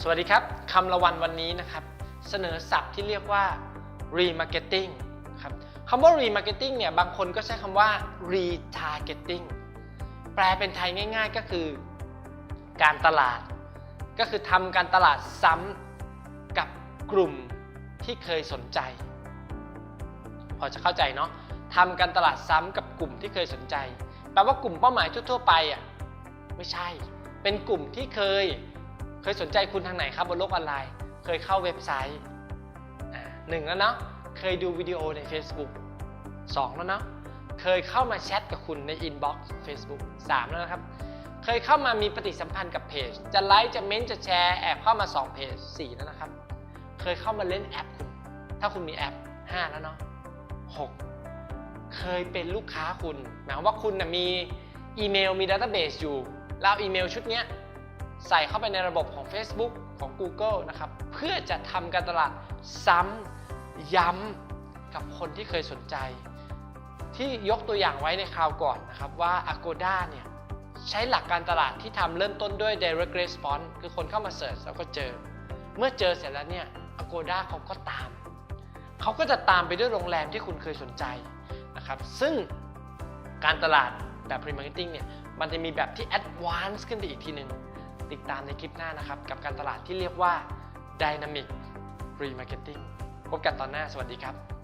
สวัสดีครับคำละวันวันนี้นะครับ เสนอศัพท์ที่เรียกว่า remarketing ครับคำว่า remarketing เนี่ยบางคนก็ใช้คำว่า retargeting แปลเป็นไทยง่ายๆก็คือการตลาด ก็คือทำการตลาดซ้ำกับกลุ่มที่เคยสนใจ พอจะเข้าใจเนาะทำการตลาดซ้ำกับกลุ่มที่เคยสนใจ แปลว่ากลุ่มเป้าหมายทั่วๆไปอะไม่ใช่ เป็นกลุ่มที่เคย เคยสนใจคุณทางไหนครับบนโลกออนไลน์ เคยเข้าเว็บไซต์หนึ่งแล้วเนาะเคยดูวิดีโอใน Facebook สองแล้วเนาะเคยเข้ามาแชทกับคุณในอินบ็อกซ์ Facebook สามแล้วนะครับ เคยเข้ามามีปฏิสัมพันธ์กับเพจ จะไลค์จะเม้นต์จะแชร์แอบเข้ามา2เพจ4แล้วนะครับ เคยเข้ามาเล่นแอปคุณ ถ้าคุณมีแอป 5 แล้วเนาะ6เคยเป็นลูกค้าคุณ หมายความว่าคุณนะมีอีเมลมีดัตเตอร์เบสอยู่แล้วเอาอีเมลชุดเนี้ย ใส่เข้าไปในระบบของ Facebook ของ Google นะครับ เพื่อจะทำการตลาดซ้ำย้ำกับคนที่เคยสนใจ ที่ยกตัวอย่างไว้ในคราวก่อนนะครับว่า Agoda เนี่ยใช้หลักการตลาดที่ทำเริ่มต้นด้วย direct response คือคนเข้ามาเสิร์ชแล้วก็เจอ เมื่อเจอเสร็จแล้วเนี่ย Agoda เขาก็ตาม เขาก็จะตามไปด้วยโรงแรมที่คุณเคยสนใจนะครับ ซึ่งการตลาดแบบ pre-marketing เนี่ย มันจะมีแบบที่ advance ขึ้นไปอีกทีหนึ่ง ติดตามในคลิปหน้านะครับ กับการตลาดที่เรียกว่า Dynamic Remarketing พบกันตอนหน้าสวัสดีครับ